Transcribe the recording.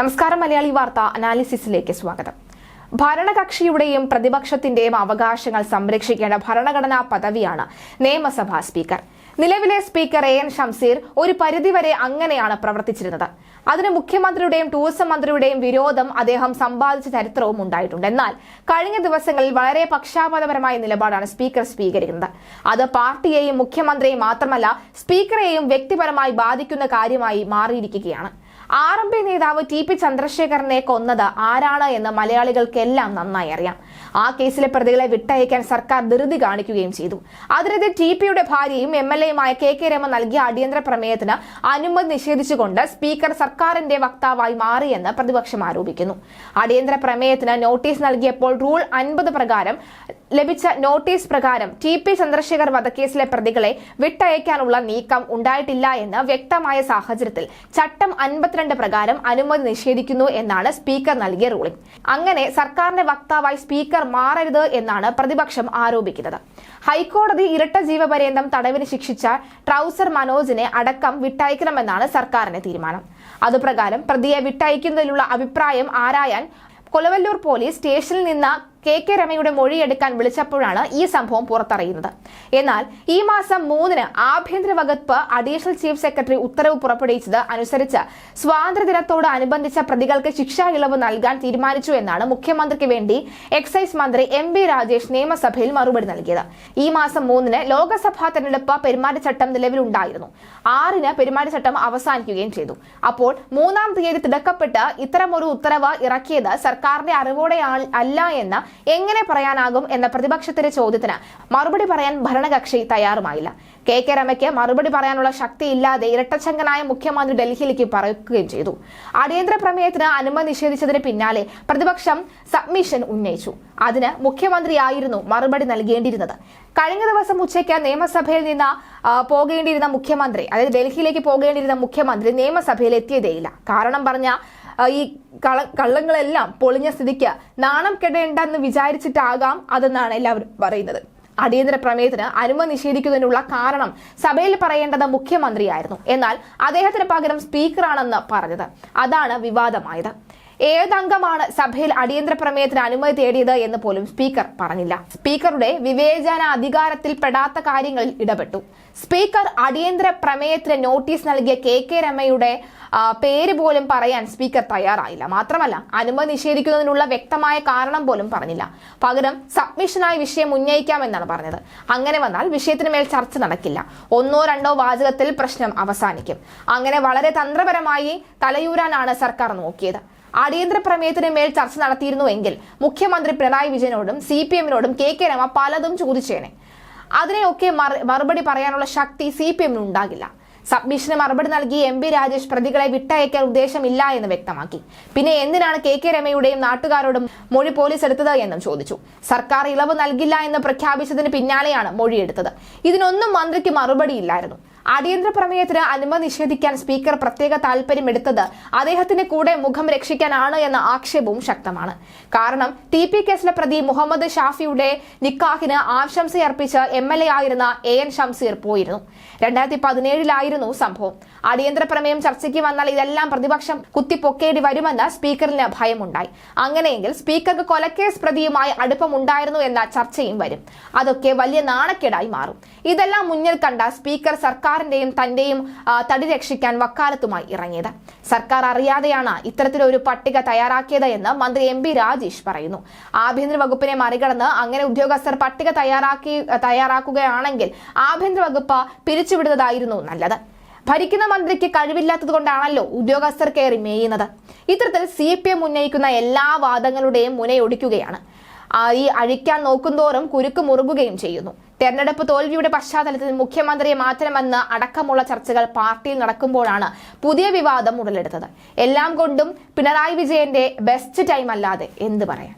നമസ്കാരം മലയാളി വാർത്ത അനാലിസിസിലേക്ക് സ്വാഗതം. ഭരണകക്ഷിയുടെയും പ്രതിപക്ഷത്തിന്റെയും അവകാശങ്ങൾ സംരക്ഷിക്കേണ്ട ഭരണഘടനാ പദവിയാണ് നിയമസഭാ സ്പീക്കർ. നിലവിലെ സ്പീക്കർ എ എൻ ഷംസീർ ഒരു പരിധിവരെ അങ്ങനെയാണ് പ്രവർത്തിച്ചിരുന്നത്. അതിന് മുഖ്യമന്ത്രിയുടെയും ടൂറിസം മന്ത്രിയുടെയും വിരോധം അദ്ദേഹം സമ്പാദിച്ച ചരിത്രവും ഉണ്ടായിട്ടുണ്ട്. എന്നാൽ കഴിഞ്ഞ ദിവസങ്ങളിൽ വളരെ പക്ഷാപാതപരമായ നിലപാടാണ് സ്പീക്കർ സ്വീകരിക്കുന്നത്. അത് പാർട്ടിയെയും മുഖ്യമന്ത്രിയെയും മാത്രമല്ല സ്പീക്കറെയും വ്യക്തിപരമായി ബാധിക്കുന്ന കാര്യമായി മാറിയിരിക്കുകയാണ്. ആർ എം പി നേതാവ് ടി പി ചന്ദ്രശേഖരനെ കൊന്നത് ആരാണ് എന്ന് മലയാളികൾക്കെല്ലാം നന്നായി അറിയാം. ആ കേസിലെ പ്രതികളെ വിട്ടയക്കാൻ സർക്കാർ ധൃതി കാണിക്കുകയും ചെയ്തു. അതിനെതിരെ ടി പിയുടെ ഭാര്യയും എം എൽ എയുമായ കെ കെ രമ നൽകിയ അടിയന്തര പ്രമേയത്തിന് അനുമതി നിഷേധിച്ചുകൊണ്ട് സ്പീക്കർ സർക്കാരിന്റെ വക്താവായി മാറിയെന്ന് പ്രതിപക്ഷം ആരോപിക്കുന്നു. അടിയന്തര പ്രമേയത്തിന് നോട്ടീസ് നൽകിയപ്പോൾ റൂൾ അൻപത് പ്രകാരം ലഭിച്ച നോട്ടീസ് പ്രകാരം ടി പി ചന്ദ്രശേഖർ വധക്കേസിലെ പ്രതികളെ വിട്ടയക്കാനുള്ള നീക്കം ഉണ്ടായിട്ടില്ല എന്ന് വ്യക്തമായ സാഹചര്യത്തിൽ ചട്ടം അൻപത്തിരണ്ട് പ്രകാരം അനുമതി നിഷേധിക്കുന്നു എന്നാണ് സ്പീക്കർ നൽകിയ റൂളിംഗ് അങ്ങനെ സർക്കാരിന്റെ വക്താവായി സ്പീക്കർ മാറരുത് എന്നാണ് പ്രതിപക്ഷം ആരോപിക്കുന്നത്. ഹൈക്കോടതി ഇരട്ട ജീവപര്യന്തം തടവിന് ശിക്ഷിച്ച ട്രൗസർ മനോജിനെ അടക്കം വിട്ടയക്കണമെന്നാണ് സർക്കാരിന്റെ തീരുമാനം. അതുപ്രകാരം പ്രതിയെ വിട്ടയക്കുന്നതിലുള്ള അഭിപ്രായം ആരായാൻ കൊലവല്ലൂർ പോലീസ് സ്റ്റേഷനിൽ നിന്ന് കെ കെ രമയുടെ മൊഴിയെടുക്കാൻ വിളിച്ചപ്പോഴാണ് ഈ സംഭവം പുറത്തറിയുന്നത്. എന്നാൽ ഈ മാസം മൂന്നിന് ആഭ്യന്തര വകുപ്പ് അഡീഷണൽ ചീഫ് സെക്രട്ടറി ഉത്തരവ് പുറപ്പെടുവിച്ചത് അനുസരിച്ച് സ്വാതന്ത്ര്യദിനത്തോട് അനുബന്ധിച്ച പ്രതികൾക്ക് ശിക്ഷാ ഇളവ് നൽകാൻ തീരുമാനിച്ചു എന്നാണ് മുഖ്യമന്ത്രിക്ക് വേണ്ടി എക്സൈസ് മന്ത്രി എം ബി രാജേഷ് നിയമസഭയിൽ മറുപടി നൽകിയത്. ഈ മാസം മൂന്നിന് ലോക്സഭാ തെരഞ്ഞെടുപ്പ് പെരുമാറ്റച്ചട്ടം നിലവിലുണ്ടായിരുന്നു. ആറിന് പെരുമാറ്റച്ചട്ടം അവസാനിക്കുകയും ചെയ്തു. അപ്പോൾ മൂന്നാം തീയതി തിടക്കപ്പെട്ട് ഇത്തരമൊരു ഉത്തരവ് ഇറക്കിയത് സർക്കാരിന്റെ അറിവോടെ അല്ല എന്ന് എങ്ങനെ പറയാനാകും എന്ന പ്രതിപക്ഷത്തിന്റെ ചോദ്യത്തിന് മറുപടി പറയാൻ ഭരണകക്ഷി തയ്യാറുമായില്ല. കെ കെ രമയ്ക്ക് മറുപടി പറയാനുള്ള ശക്തിയില്ലാതെ ഇരട്ടച്ചങ്കനായ മുഖ്യമന്ത്രി ഡൽഹിയിലേക്ക് പറയുകയും ചെയ്തു. അടിയന്തര പ്രമേയത്തിന് അനുമതി നിഷേധിച്ചതിന് പിന്നാലെ പ്രതിപക്ഷം സബ്മിഷൻ ഉന്നയിച്ചു. അതിന് മുഖ്യമന്ത്രിയായിരുന്നു മറുപടി നൽകേണ്ടിയിരുന്നത്. കഴിഞ്ഞ ദിവസം ഉച്ചയ്ക്ക് നിയമസഭയിൽ നിന്ന് പോകേണ്ടിയിരുന്ന മുഖ്യമന്ത്രി അതായത് ഡൽഹിയിലേക്ക് പോകേണ്ടിയിരുന്ന മുഖ്യമന്ത്രി നിയമസഭയിൽ എത്തിയതേയില്ല. കാരണം പറഞ്ഞ ഈ കള കള്ളങ്ങളെല്ലാം പൊളിഞ്ഞ സ്ഥിതിക്ക് നാണം കെടേണ്ടെന്ന് വിചാരിച്ചിട്ടാകാം അതെന്നാണ് എല്ലാവരും പറയുന്നത്. അടിയന്തര പ്രമേയത്തിന് അനുമതി നിഷേധിക്കുന്നതിനുള്ള കാരണം സഭയിൽ പറയേണ്ടത് മുഖ്യമന്ത്രിയായിരുന്നു. എന്നാൽ അദ്ദേഹത്തിന് പകരം സ്പീക്കറാണെന്ന് പറഞ്ഞത്. അതാണ് വിവാദമായത്. ഏതംഗമാണ് സഭയിൽ അടിയന്തര പ്രമേയത്തിന് അനുമതി തേടിയത് എന്ന് പോലും സ്പീക്കർ പറഞ്ഞില്ല. സ്പീക്കറുടെ വിവേചന അധികാരത്തിൽ പെടാത്ത കാര്യങ്ങളിൽ ഇടപെട്ടു. സ്പീക്കർ അടിയന്തര പ്രമേയത്തിന് നോട്ടീസ് നൽകിയ കെ കെ രമയുടെ പേര് പോലും പറയാൻ സ്പീക്കർ തയ്യാറായില്ല. മാത്രമല്ല അനുമതി നിഷേധിക്കുന്നതിനുള്ള വ്യക്തമായ കാരണം പോലും പറഞ്ഞില്ല. പകരം സബ്മിഷനായി വിഷയം ഉന്നയിക്കാമെന്നാണ് പറഞ്ഞത്. അങ്ങനെ വന്നാൽ വിഷയത്തിന് മേൽ ചർച്ച നടക്കില്ല. ഒന്നോ രണ്ടോ വാചകത്തിൽ പ്രശ്നം അവസാനിക്കും. അങ്ങനെ വളരെ തന്ത്രപരമായി തലയൂരാനാണ് സർക്കാർ നോക്കിയത്. അടിയന്തര പ്രമേയത്തിന് മേൽ ചർച്ച നടത്തിയിരുന്നുവെങ്കിൽ മുഖ്യമന്ത്രി പിണറായി വിജയനോടും സി പി എമ്മിനോടും കെ കെ രമ പലതും ചോദിച്ചേനെ. അതിനെയൊക്കെ മറുപടി പറയാനുള്ള ശക്തി സി പി എമ്മിന് ഉണ്ടാകില്ല. സബ്മിഷന് മറുപടി നൽകി എം പി രാജേഷ് പ്രതികളെ വിട്ടയക്കാൻ ഉദ്ദേശമില്ല എന്ന് വ്യക്തമാക്കി. പിന്നെ എന്തിനാണ് കെ കെ രമയുടെയും നാട്ടുകാരോടും മൊഴി പോലീസ് എടുത്തത് എന്നും ചോദിച്ചു. സർക്കാർ ഇളവ് നൽകില്ല എന്ന് പ്രഖ്യാപിച്ചതിന് പിന്നാലെയാണ് മൊഴിയെടുത്തത്. ഇതിനൊന്നും മന്ത്രിക്ക് മറുപടിയില്ലായിരുന്നു അടിയന്തര പ്രമേയത്തിന് അനുമതി നിഷേധിക്കാൻ സ്പീക്കർ പ്രത്യേക താൽപര്യമെടുത്തത് അദ്ദേഹത്തിന്റെ കൂടെ മുഖം രക്ഷിക്കാനാണ് എന്ന ആക്ഷേപവും ശക്തമാണ്. കാരണം ടി പി കേസിലെ പ്രതി മുഹമ്മദ് ഷാഫിയുടെ നിക്കാഹിന് ആശംസയർപ്പിച്ച് എം എൽ എ ആയിരുന്ന എ എൻ ഷംസീർ പോയിരുന്നു. രണ്ടായിരത്തി പതിനേഴിലായിരുന്നു സംഭവം. അടിയന്തര പ്രമേയം ചർച്ചയ്ക്ക് വന്നാൽ ഇതെല്ലാം പ്രതിപക്ഷം കുത്തിപ്പൊക്കേണ്ടി വരുമെന്ന് സ്പീക്കറിന് ഭയമുണ്ടായി. അങ്ങനെയെങ്കിൽ സ്പീക്കർക്ക് കൊലക്കേസ് പ്രതിയുമായി അടുപ്പമുണ്ടായിരുന്നു എന്ന ചർച്ചയും വരും. അതൊക്കെ വലിയ നാണക്കേടായി മാറും. ഇതെല്ലാം മുന്നിൽ കണ്ട സ്പീക്കർ സർക്കാരിന്റെയും തന്റെയും തടി രക്ഷിക്കാൻ വക്കാലത്തുമായി ഇറങ്ങിയത്. സർക്കാർ അറിയാതെയാണ് ഇത്തരത്തിലൊരു പട്ടിക തയ്യാറാക്കിയത് എന്ന് മന്ത്രി എം പി രാജേഷ് പറയുന്നു. ആഭ്യന്തര വകുപ്പിനെ മറികടന്ന് അങ്ങനെ ഉദ്യോഗസ്ഥർ പട്ടിക തയ്യാറാക്കി തയ്യാറാക്കുകയാണെങ്കിൽ ആഭ്യന്തര വകുപ്പ് പിരിച്ചുവിടുന്നതായിരുന്നു നല്ലത്. ഭരിക്കുന്ന മന്ത്രിക്ക് കഴിവില്ലാത്തത് കൊണ്ടാണല്ലോ ഉദ്യോഗസ്ഥർ കയറി മേയുന്നത്. ഇത്തരത്തിൽ സി പി എം ഉന്നയിക്കുന്ന എല്ലാ വാദങ്ങളുടെയും മുനയൊടിക്കുകയാണ് ഈ അഴിക്കാൻ നോക്കുന്തോറും കുരുക്ക് മുറുകുകയും ചെയ്യുന്നു. തെരഞ്ഞെടുപ്പ് തോൽവിയുടെ പശ്ചാത്തലത്തിൽ മുഖ്യമന്ത്രിയെ മാറ്റണമെന്ന് അടക്കമുള്ള ചർച്ചകൾ പാർട്ടിയിൽ നടക്കുമ്പോഴാണ് പുതിയ വിവാദം ഉടലെടുത്തത്. എല്ലാം കൊണ്ടും പിണറായി വിജയന്റെ ബെസ്റ്റ് ടൈം അല്ലാതെ എന്ത് പറയാൻ?